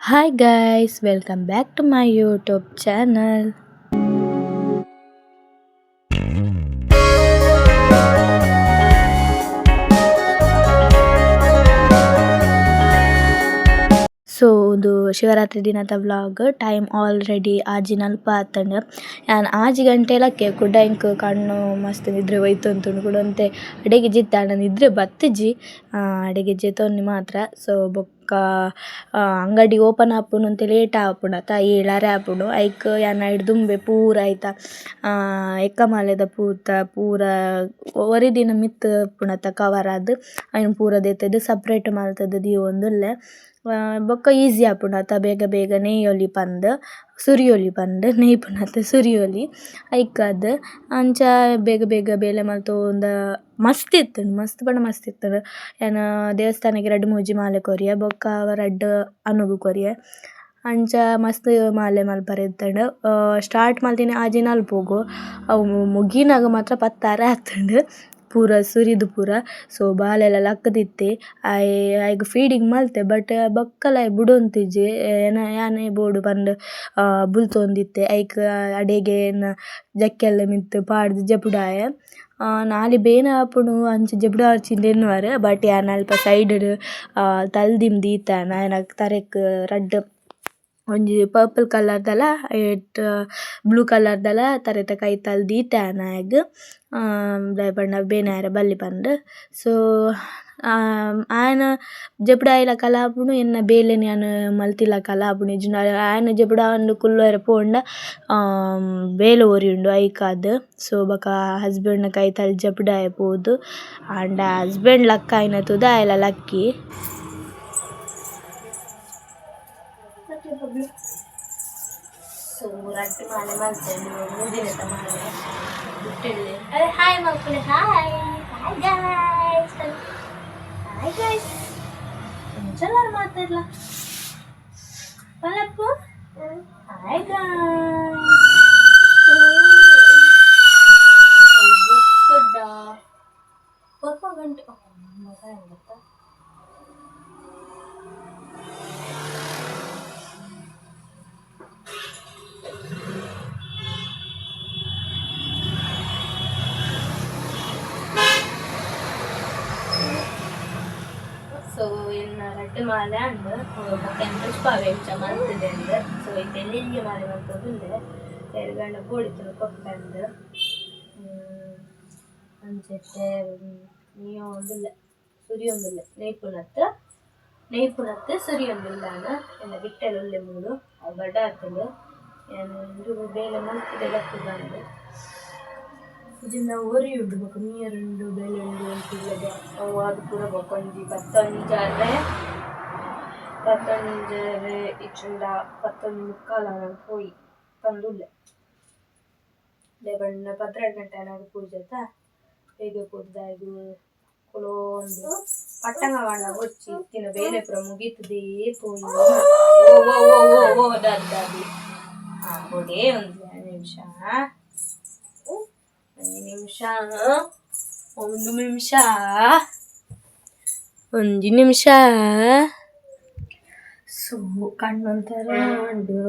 Hi guys welcome back to my YouTube channel so ಇದು ಶಿವರಾತ್ರಿ ದಿನದ vlog time already ಆಜಿ ನಲ್ಪ ಆತಂಡ ಯಾನ್ ಆಜಿ ಗಂಟೆಲಕ್ಕೆ ಕುಡ್ಡ ಇಂಕ್ ಕಣ್ಣು ಮಸ್ತ್ ನಿದ್ರೆ ಒಯ್ತು ಕೂಡ ಅಂತೆ. ಅಡೆಗೆ ಜಿತ್ತ ನಿದ್ರೆ ಬತ್ತಿಜಿ. ಅಡೆಗೆ ಜೆತೊಂದು ಮಾತ್ರ. ಸೊ ಬೊಕ್ಕ ಅಂಗಡಿ ಓಪನ್ ಆಪುನು ಒಂತೆ ಲೇಟ್ ಆಪುಂಡು ಅತ್ತ ಏಳರೆ ಆಪುಂಡು ಐಕ್ ಯಾನ ಐಟ್ ದುಂಬೆ ಪೂರ ಐತ ಎಕ್ಕ ಮಾಲೆದ ಪೂತ, ಪೂರ ಒರಿ ದಿನ ಮಿತ್ತ್ ಇಪ್ಪುಂಡತ್ತ ಕವರ್ ಆದ್ ಐನ್ ಪೂರ ದೆತ್ತ್‌ದ್ ಸಪ್ರೇಟ್ ಮಲ್ತದ್ ದೀವೊಂದುಲ್ಲೆ. ಬೊಕ್ಕ ಈಸಿ ಆಪುಂಡು ಅತ್ತ ಬೇಗ ಬೇಗ ನೇಯೊಲಿ ಪಂದ್, ಸುರಿಯೊಲಿ ಪಂದ್ ನೇಯ್ಪುನತ್ತ ಸುರಿಯೊಲಿ. ಐಕಾದ್, ಅಂಚ ಬೇಗ ಬೇಗ ಬೇಲೆ ಮಲ್ತೊಂದ ಮಸ್ತ್ ಇತ್ತುಂಡು ಮಸ್ತ್ ಪಂಡ ಮಸ್ತ್ ಇತ್ತುಂಡು ಯಾನ್ ದೇವಸ್ಥಾನಕ್ಕೆ ರಡ್ಡ್ ಮೂಜಿ ಮಾಲೆ ಕೊರಿಯ, ಬೊಕ್ಕ ಅವ ರಡ್ಡ್ ಅನುಗು ಕೊರಿಯ. ಅಂಚ ಮಸ್ತ್ ಮಾಲೆ ಮಲ್ಪರೆ ಇತ್ತ್ಂಡ್ ಸ್ಟಾರ್ಟ್ ಮಲ್ತಿನಿ ಆಜಿನಲ್ ಅಲ್ಪೊಗು ಅವು ಮುಗಿನಾಗ ಮಾತ್ರ ಪತ್ತಾರೆ ಆತುಂಡ್ ಪೂರ ಸುರಿದ್ ಪೂರ. ಸೊ ಬಾಲೆಲ ಲಕ್ ದಿತ್ತೆ ಆಯೆ ಐಕ್ ಫೀಡಿಂಗ್ ಮಲ್ತೆ ಬಟ್ ಬೊಕ್ಕಲಾಯ್ ಬುಡೊಂತಿಜ್ಜಿ ಯಾನೆ ಬೋಡು ಪಂದ್ ಬುಲ್ತೊಂದಿತ್ತೆ. ಐಕ್ ಅಡೆಗೆ ಜಕ್ಕೆಲ್ಲ ಮಿತ್ತ್ ಪಾಡ್ದ್ ಜಪುಡಾಯೆ ನಾಲಿ ಬೇನ ಆಪುಂಡು ಅಂಚ ಜಪುದಾರ್ಚಿಂದ್ ಎನ್ನುವರ್ ಬಟ್ ಯಾನ್ ಅಲ್ಪ ಸೈಡ್ ಡ್ ತಲ್ದಿಮ್ ದೀತಾನ ಆಯ್ನಕ್ಕ್ ತರೆಕ್, ರಡ್ಡ್ ಒಂಜಿ ಪರ್ಪಲ್ ಕಲರ್ದಲ ಐಟ್ ಬ್ಲೂ ಕಲರ್ದಲ ತರೆತ ಕೈತಲ್ ದೀತೆನೆ ಆಯ್ಗ್ ದಾಯೆ ಪಂಡ ಬೇನೆ ಆಯರೆ ಬಲ್ಲಿ ಪಂದ್. ಸೊ ಆಯ್ನ ಜಪುಡಾಯಿಲ ಕಲಾಪುನು ಎನ್ನ ಬೇಲೆನ್ ಯಾನ್ ಮಲ್ತಿಲ ಕಲಾಪುನು ಇಜ್ಜಿಂಡ ಆಯ್ನ ಜಪುಡಾಂದ್ ಕುಲ್ಲುವೆರೆ ಪೋಂಡ ಬೇಲೆ ಉಂಡು ಐಕಾದ್. ಸೋ, ಬೊಕ ಹಸ್ಬೆಂಡ್ನ ಕೈತಲ್ ಜಪುಡಾಯೆ ಪೋದು. ಆಂಡ ಹಸ್ಬೆಂಡ್ ಲಕ್ಕ ಆಯಿನ ತುದ ಆಯೆಲ ಲಕ್ಕಿ. ಸೊ ರಡ್ಡ್ ಮಾಲೆ ಮಲ್ತೆರ್ ಮೂಜಿನೆತ ಮಾಲೆ ಬುಟ್ಟೆಡ್ದೆ ಅರೆ ಹಾಯ್ ಮಕ್ಕಳೇ hi hi guys hi guys ಎಂಚಲಾರ್ ಮಾತಾಡ್ಲ ಪಲಪ್ಪು ಹಾಯ್ ಗಾಯ್ಸ್ ದೊಡ್ಡ ಒಪ್ಪ ಗಂಟೆ ಮಗ ಗೊತ್ತಾ ಇನ್ನ ರಡ್ಡ್ ಮಾಲೆ ಅಂಡ್ ಬೊಕ ಎಂಟ್ರೆಸ್ ಪಾವೆ ಎಂಚ ಮಲ್ತುದೆ ಅಂದ್ ಸೊ ಇತ್ತೆ ಎಲ್ಲಿಗೆ ಮಾಲೆ ಮಲ್ತೊಂದುಲ್ಲೆ ಎರ್ಗಂಡ ಬೋಡಿತ್ತುಂಡು ಕೊಪ್ಪೆಂದ್ ಅಂಚೆತ್ತೆ ನೀಯೊ ಒಂದುಲ್ಲೆ ಸುರಿಯೊಂದುಲ್ಲೆ ನೇಯ್ಪುನತ್ ನೇಯ್ಪುನತ್ ಸುರಿಯೊಂದುಲ್ಲಾನ ಎನ್ನ ಬಿಟ್ಟೆಲ್ ಉಲ್ಲೆ ಮೂಲು ಅವು ಬಡ ಆತುಂಡು ಯಾನ್ ಇಂದು ಬೇಲೆ ಮಲ್ತಿದೆ ಲಕ್ಕುಗಂಡ್ ಇಜ್ಜಿಂಡ ಒರಿಯುಂಡು ಬೊಕ ಮೀಯರ್ ಉಂಡು ಬೇಲೆ ಉಂಡು ಅಂತಿಲ್ಲದೆ ಅವು ಆದ್ ಪೂರ ಬೊಕ ಒಂಜಿ ಪತ್ತೊಂಜರೆ ಪತ್ತೊಂಜರೆ ಇಜ್ಜಿಂಡ ಪತ್ತೊಂಜಿ ಮುಕ್ಕಾಲ್ ಆನಗ ಪೋಯಿ ಪಂದುಲ್ಲೆ ದಾಯೆ ಪಂಡ ಪದ್ರೆಡ್ ಗಂಟೆ ಆನಗ ಪೂಜೆತ ಬೇಗ ಪೋದು ದಾಯೆಗ್ ಕುಲೋಂದು ಪಟ್ಟಂಗ ಪಂಡ ಬೊಚ್ಚಿ ಇತ್ತಿನ ಬೇಲೆ ಪೂರ ಮುಗೀತುದೇ ಪೋಯಿ ಓ ಓ ಓ ಓ ಓ ದಾದ್ ದಾದಿ ಹಾ ಕೊಡೆ ಒಂದ್ ಎರಡ್ ನಿಮಿಷ ಒಂದು ನಿಮಿಷ. ಒಂದು ನಿಮಿಷ. ಒಂದು ನಿಮಿಷ. ಸೊ ಕಣ್ಣೊಂಥರ ಉಂಡು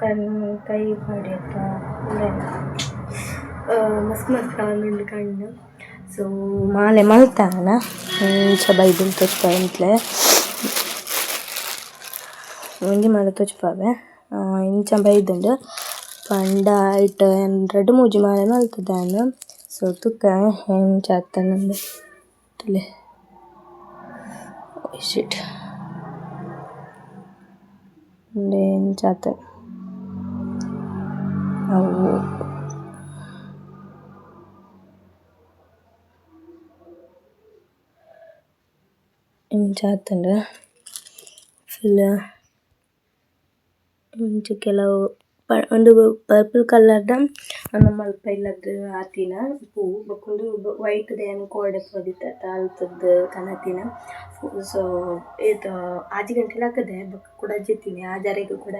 ಕಣ್ಣು ಕೈ ಬಡಿತ ಮಸ್ತ್ ಮಸ್ತ್ ಆವೊಂದುಂಡು ಕಣ್ಣು. ಸೊ ಮಾಲೆ ಮಲ್ತಾನ? ಇಂಚ ಬೈದಿನ್ ತೋಜ್ಪಾವೆಂಕ್ಲೆ ಒಂಜಿ ಮಾಲೆ ತೋಜ್ಪಾವೆ ಇಂಚ ಬೈದುಂಡು. ತೂಲೆ. ಶಿಟ್ ಉಂದು ಎಂಚ ಆತುಂಡು ಅವು. ಇಂಚ ಆತುಂಡು ಫುಲ್ ಇಂಚ ಕೆಲವು ಉಂದು ಪರ್ಪಲ್ ಕಲರ್ದ ನಮಕ್ ಇಲ್ಲದ್ದ್ ಆತಿನ ಪೂ ಬೊಕುಂದು ವೈಟ್ ದ ಕೋರ್ಡ್ ಕೋಡೆ ಪೊದಿತ್ತೆರ್ ಅಲ್ತದ್ದ್ ಕನತಿನ ಸೊ ಏತ್ ಆಜಿ ಗಂಟೆಲ ಅಕ್ಕದೆ ಬೊಕ, ಕೂಡ ಜೆತಿನಿ ಆಜರೆಗ್ ಕೂಡ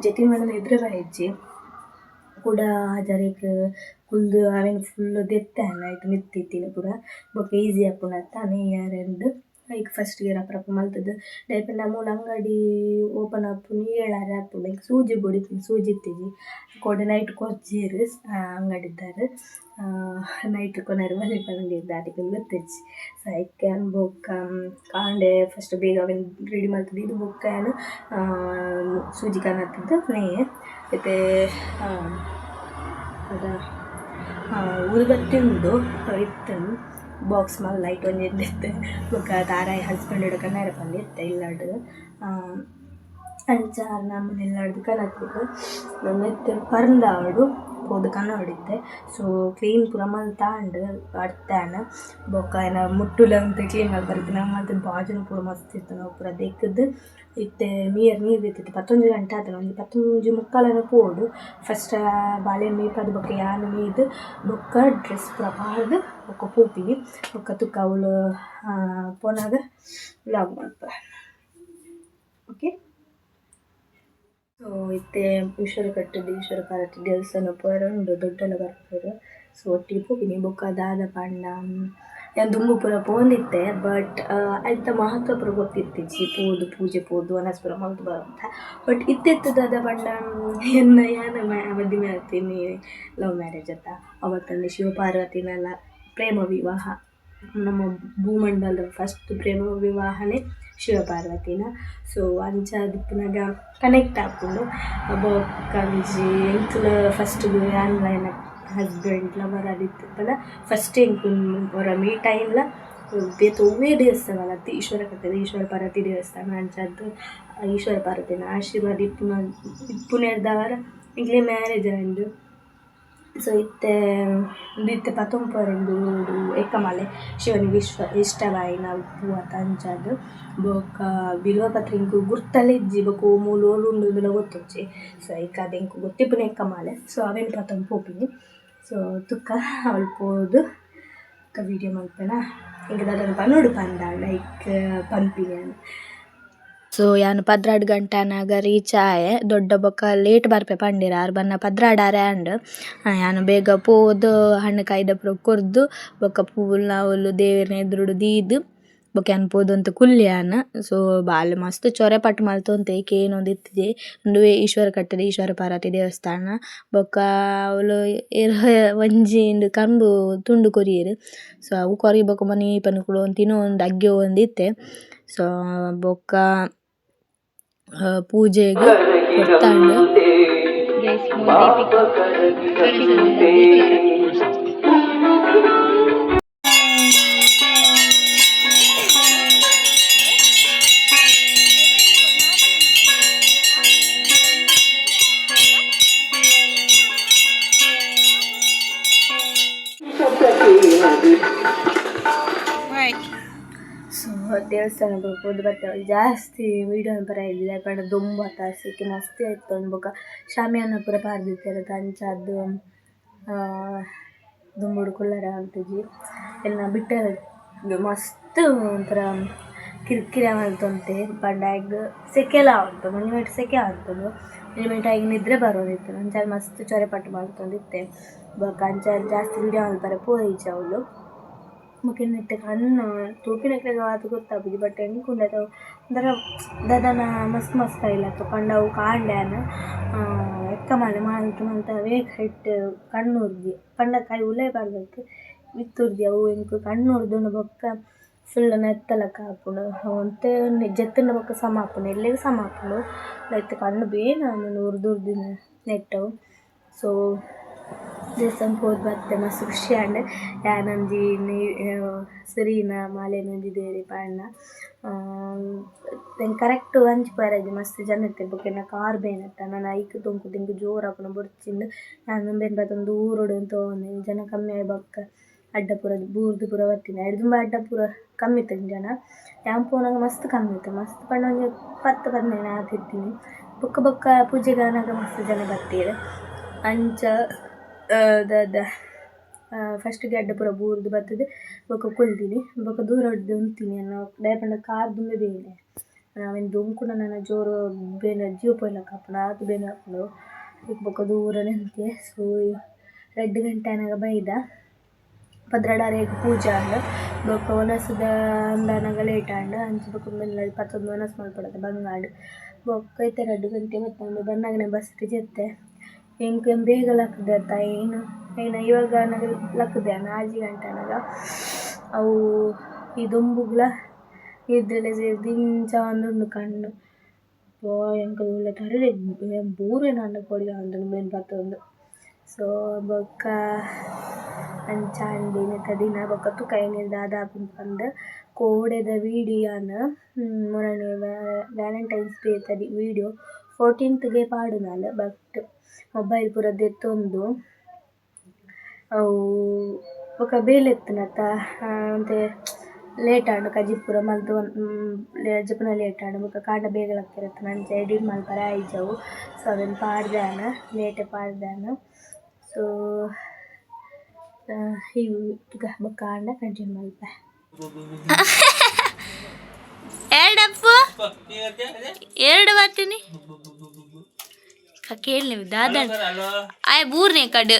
ಜೆತಿನ್ ಪಂಡ ಎದುರು ಬರಿಜ್ಜಿ ಕೂಡ ಆಜರೆಗ್ ಕುಲ್ದು ಅವೆನ್ ಫುಲ್ ದೆತ್ತ ಐಟ್ ಮಿತ್ತ್ ಇತ್ತಿನ ಪೂರ ಬೊಕ ಈಸಿ ಆಪುಂಡತ್ತ ನೇಯರೆ ಅಂದ್ ಐಕ್ ಫಸ್ಟ್ಗೆ ರಪ್ಪ ಮಲ್ತುದು ದಾಯೆಪಂಡ ಮೂಲ ಅಂಗಡಿ ಓಪನ್ ಆಪುನಿ ಏಳಾರೆ ಆಪುಂಡು ಲೈಕ್ ಸೂಜಿ ಬೋಡಿತ್ತೀನಿ ಸೂಜಿ ಇತ್ತಿಜಿ ಕೊಡೆ ನೈಟ್ ಅಂಗಡಿ ಅಂಗಡಿದಾರ್ ನೈಟ್ ಕೊನೆರೆ ಪಂಡೇರ್ ದಾಟಿಕುಲು ಗೊತ್ತಿಜ್ಜಿ ಸೊ ಐಕ್ ಆನ್ ಬೊಕ್ಕ ಕಾಂಡೆ ಫಸ್ಟ್ ಬೇಗ ರೆಡಿ ಮಲ್ತುದು ಇದು ಬೊಕ್ಕ ಏನು? ಸೂಜಿ ಕನತ್ತುದು ನೇ ಇತ್ತೆ ಅದ ಉಲ್ಬತ್ತಿ ಉಂಡು ಇತ್ತುಂಡು ಬಾಕ್ಸ್ ಮಾಲ್ ಲೈಟ್ ಒಂಜಿ ಇತ್ತೆ ಬೊಕ ತಾರಾಯಿ ಹಸ್ಬೆಂಡ್ ಕನ್ನಡ ಪಂದ್ ಇತ್ತೆ ಇಲ್ಲಡ್ ಅಂಚ ನಮ್ಮನೆ ಇಲ್ಲಡ್ ಕನಕ್ಲೆಗ್ ನೆತ್ತ ಪರ್ಂದಾವಡ್ ಪೋದು ಕನ್ನ ಹೊಡಿದ್ದೆ. ಸೊ ಕ್ಲೀನ್ ಪೂರ ಮಲ್ತಾಂಡ್ ಅಡ್ತಾನ. ಬೊಕ್ಕ ಏನ ಮುಟ್ಟುಲ ಅಂತ ಕ್ಲೀನ್ ಮಲ್ಪರೆತಿನ ಮತ್ತೆ ಬಾಜುನ ಪೂರ ಮಸ್ತ್ ಇತ್ತು ನಾವು ಪೂರ ದೇಕುದು ಇತ್ತೆ, ನೀರು, ನೀರ್ ಬಿತ್ತಿತ್ತು ಪತ್ತೊಂಜಿ ಗಂಟೆ ಆತನ ಒಂಜಿ ಪತ್ತೊಂಜಿ ಮುಕ್ಕಾಲನ ಪೋಡು. ಫಸ್ಟ್ ಬಾಳೆ ಮೇಪಾದ ಬೊಕ್ಕ ಯಾನ ಮೀದು ಬೊಕ್ಕ ಡ್ರೆಸ್ ಪೂರ ಪಾರ್ದ್ ಬೊಕ್ಕ ಪೂಪಿಗೆ ಬೊಕ್ಕ ತುಕ್ಕ ಅವಳು ಪೋನಾಗ ಲಾಗ್ ಮನ್ಪ ಸೊ ಇತ್ತೆ ಈಶ್ವರ ಕಟ್ಟುದು ಈಶ್ವರ ಪಾರ್ವತಿ ದೇವಸ್ಥಾನ ಪೂರ ಉಂಡು ದೊಡ್ಡಲ ಬರ್ಪೆರ್ ಸೊ ಒಟ್ಟಿಗೆ ಪೋಪಿನಿ ಬೊಕ ದಾದ ಪಂಡ ಯಾನ್ ದುಂಬು ಪೂರ ಪೋಂದಿತ್ತೆ ಬಟ್ ಐತ ಮಹತ್ವ ಪೂರ ಗೊತ್ತಿತ್ತಿಜ್ಜಿ ಪೋದು, ಪೂಜೆ ಪೋದು ಅನಸ್ಪುರ ಪೂರ ಮಲ್ತು ಬರುಂತ ಬಟ್ ಇತ್ತಿತ್ತು ದಾದ ಪಂಡ ಎನ್ನ, ಯಾನ ಮದ್ದಿ ಮಾಡ್ತೀನಿ ಲವ್ ಮ್ಯಾರೇಜ್ ಅಂತ. ಅವತ್ತಲ್ಲಿ ಶಿವ ಪಾರ್ವತಿನೆಲ್ಲ ಪ್ರೇಮ ವಿವಾಹ. ನಮ್ಮ ಭೂಮಂಡಲದ ಫಸ್ಟ್ ಪ್ರೇಮ ವಿವಾಹನೇ ಶಿವಪಾರ್ವತಿನ. ಸೊ ಅಂಚ ದಿಪ್ಪನಾಗ ಕನೆಕ್ಟ್ ಬೊಕ ಒಂಜಿ ಎಂಕ್ಲ ಫಸ್ಟ್ ಆನ್ಲೈನ್ ಹಸ್ಬೆಂಡ್ ಆದಿತ್ತಿ ಪಂಡ ಫಸ್ಟ್ ಎಂಕುಲು ಒರ ಮೀ ಟೈಮ್ಲ ಬೇತೋವೇ ದೇವಸ್ಥಾನ ಅಲ್ಲ ಈಶ್ವರ ಕಟ್ಟದ ಈಶ್ವರ ಪಾರ್ವತಿ ದೇವಸ್ಥಾನ ಅಂಚದ್ದು, ಈಶ್ವರ ಪಾರ್ವತಿನ ಆಶೀರ್ವಾದ ಇಪ್ಪುನ ಇಪ್ಪುನೇರ್ದವರ ಇಲ್ಲಿ ಮ್ಯಾರೇಜ್ ಆಂಡ್ ಸೊ ಇತ್ತೆ ಉಂದಿತ್ತೆ ಪತೊಂಪುವೆರಡು ಏಕಮಾಲೆ ಶಿವನಿಗೆ ಇಷ್ಟ ಇಷ್ಟವಾಯಿನ ಉಪ್ಪು ಅತ ಅಂಚಾದ್ ಬೊಕ ಬಿಲ್ವಪತ್ರೆ ಎಂಕ್ ಗುರ್ತಲೆ ಇಜ್ಜಿ ಬೊಕ ಒವು ಮೂಲು ಓಲು ಉಂಡುಂದುಲ ಗೊತ್ತುಜ್ಜಿ ಸೊ ಐಕ್ ಅದ್ ಎಂಕ್ ಗೊತ್ತಿಪ್ಪುನ ಏಕಮಾಲೆ ಸೊ ಅವೆನ್ ಪತೊಂದು ಪೋಪಿನಿ ಸೊ ತುಕ್ಕ ಅವ್ಲು ಪೋದು ಬೊಕ ವೀಡಿಯೋ ಮಲ್ಪೆನ ಎಂಕ್ ದಾದನ ಪನ್ನೊಡು ಪಂದಾಂಡ ಐಕ್ ಪನ್ಪಿನಿ ಆಂಡ್ ಸೊ ಯಾನ್ ಪದ್ರಾಡ್ ಗಂಟೆನಾಗ ರೀಚ್ ಆಯೆ ದೊಡ್ಡ ಬೊಕ ಲೇಟ್ ಬರ್ಪೆ ಪಂಡಿರ ಆರ್ ಬನ್ನ ಪದ್ರಾಡಾರೆ ಆಂಡ್ ಯಾನ್ ಬೇಗ ಪೋದು ಹಣ್ಣು ಕಾಯ್ದ ಪೂರ ಕೊರ್ದು ಬೊಕ ಪೂಲ್ ಅವ್ಲು ದೇವೆರ್ನ ಎದುರುಡು ದೀದ್ ಬೊಕ ಯಾನ್ ಪೋದು ಕುಲ್ಯಾನ್ ಸೊ ಬಾಲ್ ಮಸ್ತ್ ಚೊರೆ ಪಟ್ಟ್ ಮಲ್ತೊಂತೆ ಕೇನೊಂದು ಇತ್ತಿದೆ ಉಂದು ಈಶ್ವರ ಕಟ್ಟೆದ ಈಶ್ವರ ಪಾರ್ವತಿ ದೇವಸ್ಥಾನ ಬೊಕ ಅವ್ಲು ಒಂಜಿ ಕಂಬು ತುಂಡು ಕೊರಿಯೆರ್ ಸೊ ಅವು ಕೊರಿ ಕೊರಿಬೇಕು ಮನಿ ಪನ್ಪುನ ಕುಲೊಂದು ಒಂದು ಅಗ್ಗೆ ಒಂದ್ ಇತ್ತೆ ಸೊ ಬೊಕ ಪೂಜೆಗ್ ಕೊರ್ತಾಂಡ್ ಸೊ ದೇವಸ್ಥಾನ ಪೋದು ಬಟ್ ಜಾಸ್ತಿ ವೀಡಿಯೋನ ಬರಯಿಲ್ಲ ಪಂಡ ದುಂಬು ತಾಸಿಕ್ ಮಸ್ತ್ ಆಯ್ತು ಬೊಕ ಶಾಮಿಯಾನ ಪೂರ ಪಾರ್ದಿತ್ತೆರ್ ಅಂಚಾದ್ ದುಂಬುಡು ಕುಲ್ಲರ ಅಂತಿದ್ವಿ. ಎಲ್ಲ ಬಿಟ್ಟೆ ಮಸ್ತ್ ಒಂಥರ ಕಿರಿಕಿರಿ ಮಲ್ತೊಂತೆ ಪಂಡ ಆಯ್ಗ್ ಸೆಕೆಲ ಆವೊಂದು ಒಂಜಿ ಮೈಟ್ ಸೆಕೆ ಆಗ್ತದೆ ಒಂಜಿ ಮೈಟ್ ಆಯ್ಗ್ ನಿದ್ರೆ ಬರೋದಿತ್ತು. ಅಂಚಾಲ್ ಮಸ್ತ್ ಚೊರೆ ಪಟ್ಟ್ ಬೊಕ ಅಂಚಾದ್ ಜಾಸ್ತಿ ವೀಡಿಯೋ ಮಲ್ಪರೆ ಪೋಯಿಜಿ ಅವ್ಲು ಬೊಕ ನೆಟ್ಟ್ ಕಣ್ಣು ತೂಪಿನಕ್ಲೆಗ್ ಆದ್ ಗೊತ್ತಾಪುಜಿ ಬಟ್ ಎಂಕುಂಡು ಐತ ಒಂಥರ ದಾದನ ಮಸ್ತ್ ಮಸ್ತ್ ಆಯಿಲಕ ಪಂಡ ಅವು ಕಾಂಡೆನ್ ಎಕ್ಕ ಮಲ್ಲ ಮಾಲ್ತ್ ಮಲ್ತ ಬೇಗ ಇಟ್ಟ್ ಕಣ್ಣು ಉರ್ದಿ. ಪಂಡ ಕೈ ಉಲೇ ಪಾಡ್ದೆಗ್ ಮಿತ್ತುರ್ದಿ ಅವು ಎಂಕ್ ಕಣ್ಣು ಉರ್ದುಂಡು ಬೊಕ್ಕ ಫುಲ್ ನೆತ್ತಲಕ ಆಪುಂಡು ಒಂತೆ ಜೆತ್ತುಂಡ ಬೊಕ್ಕ ಸಮ ಆಪುಂಡು ಎಲ್ಲೆಗ್ ಸಮ ಆಪುಂಡು ಐತ ಕಣ್ಣು ಬೇನೆ ನೆಟ್ಟವು. ದೇವಸ್ಥಾನ ಪೋದು ಬತ್ತೆ ಮಸ್ತ್ ಖುಷಿ ಆಂಡ್ ಯಾನೊಂಜಿ ನೀ ಮಾಲೆನ ಮಾಲೆನೊಂಜಿ ದೇವೆರೆ ಪಾಡ್ನ ಎಂಕ್ ಕರೆಕ್ಟ್ ಅಂಚಿ ಪೂರೈಜಿ ಮಸ್ತ್ ಜನ ಇತ್ತೆರ್ ಬೊಕ ಎನ್ನ ಕಾರ್ ಬೇಲೆತ್ತ ನನ ಐಕ್ ತೂನ್ಕುಲು ಎಂಕ್ ಜೋರ್ ಆಪುನ ಬೊರ್ಚಿಂದ್ ಯಾನ್ ಉಂದೆನ್ ಬತ್ತುಂಡ್ ದೂರೊಡು ತೂವೊಂದಿನಿ ಜನ ಕಮ್ಮಿ ಆಯೆ ಬೊಕ್ಕ. ಅಡ್ಡ ಪೂರ ಬೂರ್ದು ಪೂರ ಬತ್ತಿನಿ ದುಂಬು ಅಡ್ಡ ಪೂರ ಕಮ್ಮಿ ಇತ್ತೆರ್ ಜನ. ಯಾನ್ ಮಸ್ತ್ ಕಮ್ಮಿ ಇತ್ತೆರ್ ಮಸ್ತ್ ಪಂಡ ಒಂಜಿ ಪತ್ತು ಪದ್ನೈನ್ ಆತಿತ್ತಿನಿ ಬೊಕ್ಕ ಬೊಕ್ಕ ಪೂಜೆಗನಗ ಮಸ್ತ್ ಜನ ಬತ್ತೆರ್ ಅಂಚ ದಾದ ಫಸ್ಟ್ಗೆ ಪೂರ ಬೂರ್ದು ಬರ್ತದೆ. ಬೊಕ ಕುಲ್ದಿನಿ. ಬೊಕ ದೂರ ಉಂತಿನಿ ಎನ್ನ ದಾಯೆ ಕಾರ್ ದುಂಬೆ ಬೇಲೆ ಅವೆನ್ ದುಂಕುನ ನನ ಜೋರು ಬೇನೆ ಜೀವ ಪೋಯ್ಲಕ ಆಪುಂಡು ಆತು ಬೇನೆ ಆಪುಂಡು ಐಕ್ ಬೊಕ ದೂರ ನಿಂತೆ. ಸೊ ರಡ್ಡ್ ಗಂಟೆ ಆನಗ ಬೈದ. ಪದ್ರಡಾರೆ ಪೂಜೆ ಆಂಡ್ ಬೊಕ್ಕ ಒನಸದ ಅಂದಾನಗ ಲೇಟ್ ಆಂಡ. ಅಂಚ ಬೊಕ ಮೆಲ್ಲ ಪತ್ತೊಂದು ಒನಸ್ ಮಲ್ಪಡತೆ ಬಂಗಾಡ್ ಬೊಕ್ಕ ಐತೆ ರಡ್ಡ್ ಗಂಟೆ ಮತ್ತೆ ಬಂದಾಗನೆ ಬಸ್ ಜೆತ್ತೆ ಏನ್ ಬೇಗ ಲಕ್ಕದೆ ತಾಯಿ ಏನು? ಏನ ಇವಾಗ ನನಗೆ ಲಕ್ಕದೆ ನಾಜಿ ಗಂಟನಾಗ ಅವು ಈ ದುಂಬುಗ್ಲ ಇದ್ರೆಲೆ ಸೇರಿ ದಿಂಚ ಒಂದುಂಡು ಕಣ್ಣು. ಓ ಎಂಕಲ್ ಉಳ್ಳ ತರಲೆ ಬೂರೆ ನನ್ನ ಕೊಡಿ ಆಂದುಂಡು ಮೇನ್ ಬರ್ತದೊಂದು ಸೊ, ಬೊಕ್ಕ ಮತ್ತು ದಿನ ಬೊಕ ತುಕ ಏನಿಲ್ಲ ದಾದಾಪುಂಡು ಪಂದ್ ಕೋಡೆದ ವೀಡಿಯೋನ ಮೊನ್ನೆ ವ್ಯಾಲೆಂಟೈನ್ಸ್ ಡೇ ತಡಿ, ವೀಡಿಯೋ ಫೋರ್ಟೀನ್ತ್ಗೆ ಪಾಡುನಾಲ್ ಬಟ್ ಮೊಬೈಲ್ ಪೂರ ದೆತ್ತೊಂದು ಅವು ಬೊಕ ಬೇಲೆತ್ತಿನ ಒಂತೆ ಲೇಟ್ ಆಂಡು ಕಜಿ ಪೂರ ಮಲ್ತು ಜಪನ ಲೇಟ್ ಆಂಡು ಬೊಕ ಕಾಂಡ ಬೇಗ ಲಕ್ಕೆರೆ ನಂಚ ಎಡಿಟ್ ಮಲ್ಪರೆ ಆಯಿಜವು ಸೊ ಅದನ್ನು ಪಾಡ್ದಾನ, ಲೇಟ್ ಪಾಡ್ದಾನ. ಸೊ ತುಕ ಬೊಕ ಆಂಡ ಕಂಟಿನ್ಯೂ ಮಲ್ಪೆ. ಎರಡು ಬರ್ತೀನಿ ಕೇಳಿ ದಾದ ಆಯ್ ಬೂರ್ನೆ ಕಡ್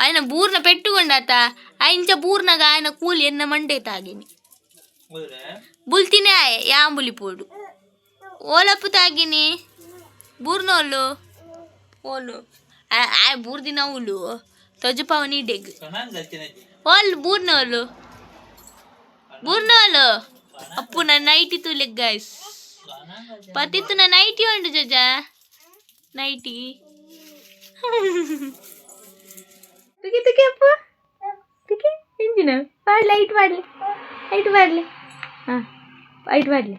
ఆయన బూర్న పెట్టుకుండాత ఆయన బూర్నగ ఆయన కూలి ఎన్న మండే తాగిని బుల్తినే ఆయ యాంబులి పోడు ఓలప్పు తాగిని బూర్నోళ్ళు ఓళ్ళు ఆ బూర్ది నవ్వులు తొజుపావని డెగ్ వాళ్ళు బూర్నోళ్ళు బూర్నోళ్ళు ಅಪ್ಪು ನನ್ನ ನೈಟಿ ತುಲಿಕ್ ಗಾಯ್ಸ್ ಪತಿತ್ತು ನನ್ನ ನೈಟಿ ಉಂಡು ಜಜ ನೈಟಿ ತುಕಿ ತುಕಿ ಅಪ್ಪು ತುಕಿ ಎಂಜಿನ ಮಾಡ್ಲಿ ಲೈಟ್ ಮಾಡ್ಲಿ ಲೈಟ್ ಮಾಡ್ಲಿ ಹಾಂ ಲೈಟ್ ಮಾಡ್ಲಿ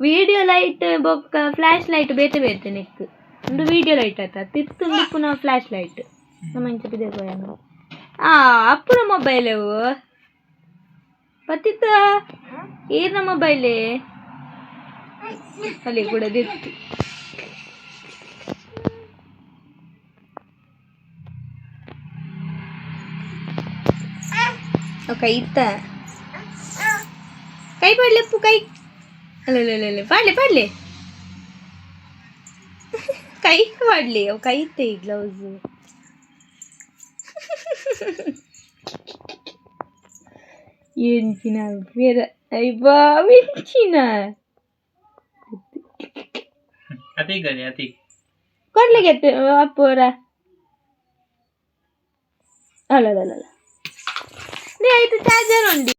ವಿಡಿಯೋ ಲೈಟ್ ಬೊಕ್ಕ ಫ್ಲ್ಯಾಶ್ ಲೈಟ್ ಬೇತೆ ಬೇತೆ ನೆಕ್ ಒಂದು ವಿಡಿಯೋ ಲೈಟ್ ಆಯ್ತಾ ತಿತ್ತು ಪುನಃ ಫ್ಲ್ಯಾಶ್ ಲೈಟ್ ನಮ್ಮ ಇಂಚ ಬಿದ್ದೆ ಆ ಅಪ್ಪನ ಮೊಬೈಲ್ ಅವು ಏನ್ ನಮ್ಮ ಬೈಲೆ? ಅಲ್ಲಿ ಕೂಡ ದಿತ್ತು ಕೈ ಇತ್ತ? ಕೈ ಪಾಡ್ಲಿ ಅಪ್ಪು, ಕೈ. ಅಲ್ಲ ಪಾಡ್ಲಿ ಪಾಡ್ಲಿ ಕೈ ಪಾಡ್ಲಿ ಅವು ಕೈ ಇತ್ತೆ ಈ gloves financiera. Ahí va, China. Así que, así. ¿Cuál es que te va por ahí? అలా అలా నే అయితే ఛార్జర్ ఉంది